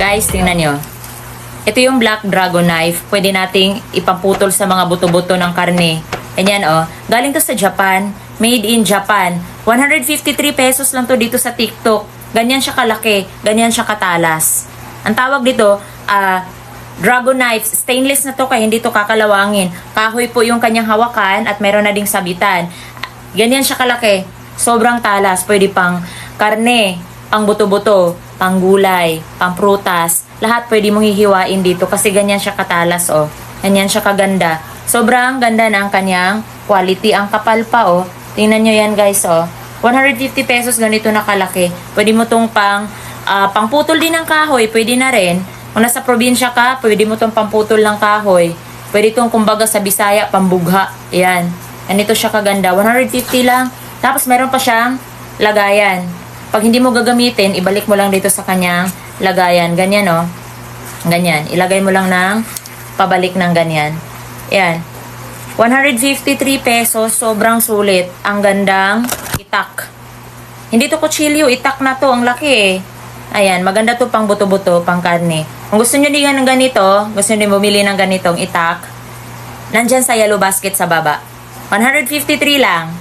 Guys, tingnan nyo. Ito yung black dragon knife. Pwede nating ipamputol sa mga buto-buto ng karne. Ganyan, oh. Galing to sa Japan. Made in Japan. 153 pesos lang to dito sa TikTok. Ganyan siya kalaki. Ganyan siya katalas. Ang tawag dito, ah, dragon knife. Stainless na to kaya hindi to kakalawangin. Kahoy po yung kanyang hawakan at meron na ding sabitan. Ganyan siya kalaki. Sobrang talas. Pwede pang karne, pang buto-buto, pang gulay, pang prutas. Lahat pwede mong hihiwain dito kasi ganyan siya katalas, oh. Ganyan siya kaganda. Sobrang ganda ng kanyang quality. Ang kapal pa, oh. Tingnan nyo yan, guys, oh. 150 pesos ganito na kalaki. Pwede mo tong pang, ah, pangputol din ng kahoy. Pwede na rin. Kung nasa probinsya ka, pwede mo tong pamputol ng kahoy. Pwede tong kumbaga sa Bisaya, pambugha. Ayan. Ganito siya kaganda. 150 lang. Tapos meron pa siyang lagayan. Pag hindi mo gagamitin, ibalik mo lang dito sa kanyang lagayan. Ganyan, oh. Ganyan. Ilagay mo lang ng pabalik ng ganyan. Ayan. 153 pesos. Sobrang sulit. Ang gandang itak. Hindi to kutsilyo. Itak na to. Ang laki eh. Ayan. Maganda to pang buto-buto, pang karne. Kung gusto nyo din ng ganito, gusto nyo bumili ng ganitong itak, nandyan sa yellow basket sa baba. 153 lang.